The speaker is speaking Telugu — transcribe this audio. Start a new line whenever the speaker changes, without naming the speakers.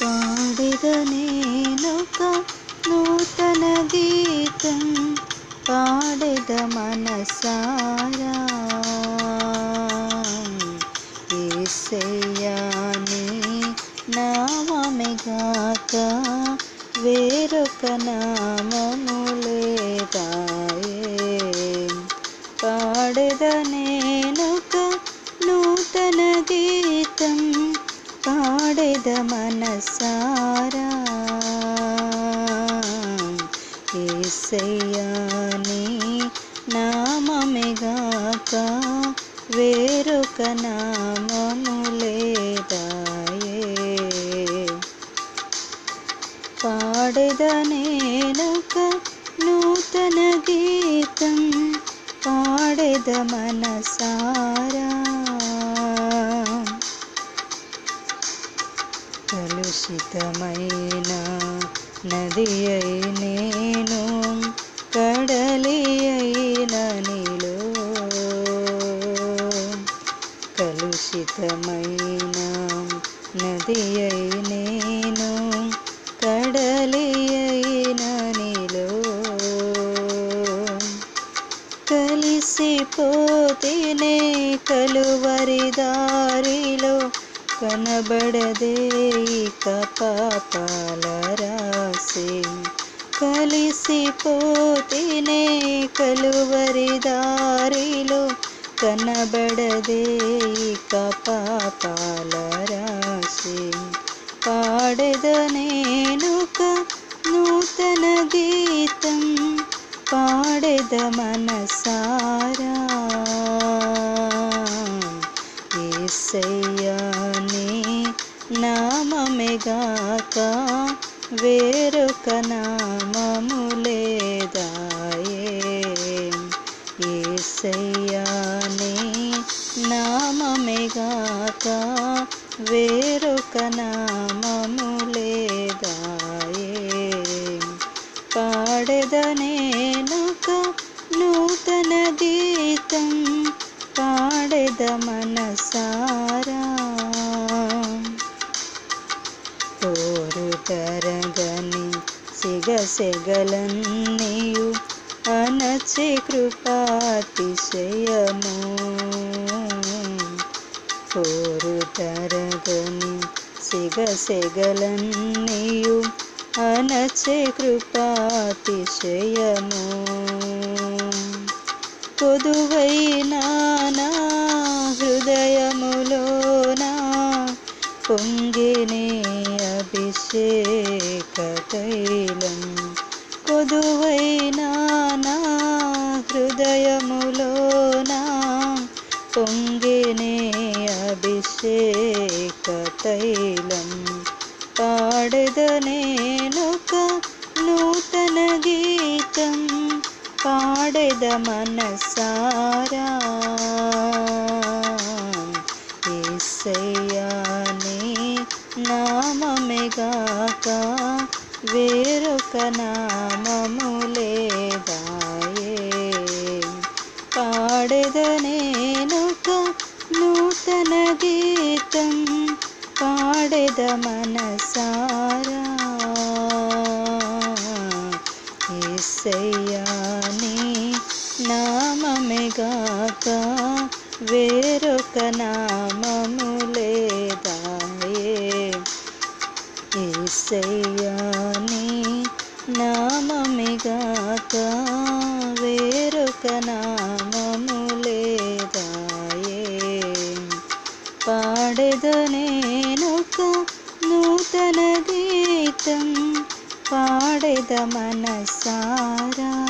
పాడెద నేనొక నూతన గీతం పాడిద మనసారా. ఏసయ్యాని నామమిగాక వేరొక నామము లేదాయే. పాడిదనే ఏసయ్యాని నామమెగాక వేరొక నామము లేదాయే పాడదనేనొక నూతన గీతం పాడెద మనసారా. కలుషితమైన నది అయి నేను కడలి అయిన నీలో కలుషితమైన నది అయి నేను కడలి అయిన నీలో కలిసిపోతేనే కలువరి దారిలో కనబడదే ఇక పాపాల రాసి కలిసిపోతేనే కలువరి దారిలో కనబడదే ఇక పాపాల రాశి. పాడదనేనుక నూతన గీతం పాడద మనసారా. ఏసయ్యాని నామమెగాక వేరొక నామము లేదాయే. ఏసయ్యాని నామమెగాక వేరొక నా పోరు తరగని సిగసెగలన్నీయు అనచి కృపాతిశయము. పోరు తరగని సిగసెగలన్నీయు అనచే కృపాతిశయము. కొదువైనా నా హృదయములోనా పొంగినే అభిషేక తైలం కొదువైనా నా హృదయములోనా పొంగినే అభిషేక తైలం పాడదనేనొక నూతన గీతం. పాడద మనసారా. ఏసయ్యా నామమేగాక వేరొక నామము లేదాయే పాడెదనేనొక నూతన గీతం పాడెద మనసారా. ఏసయ్యాని నామమేగాక వేరొక నామము ఏసయ్యాని నామమిగాక వేరొక నామము లేదాయే. పాడెద నేనొక నూతన గీతం పాడెద మనసారా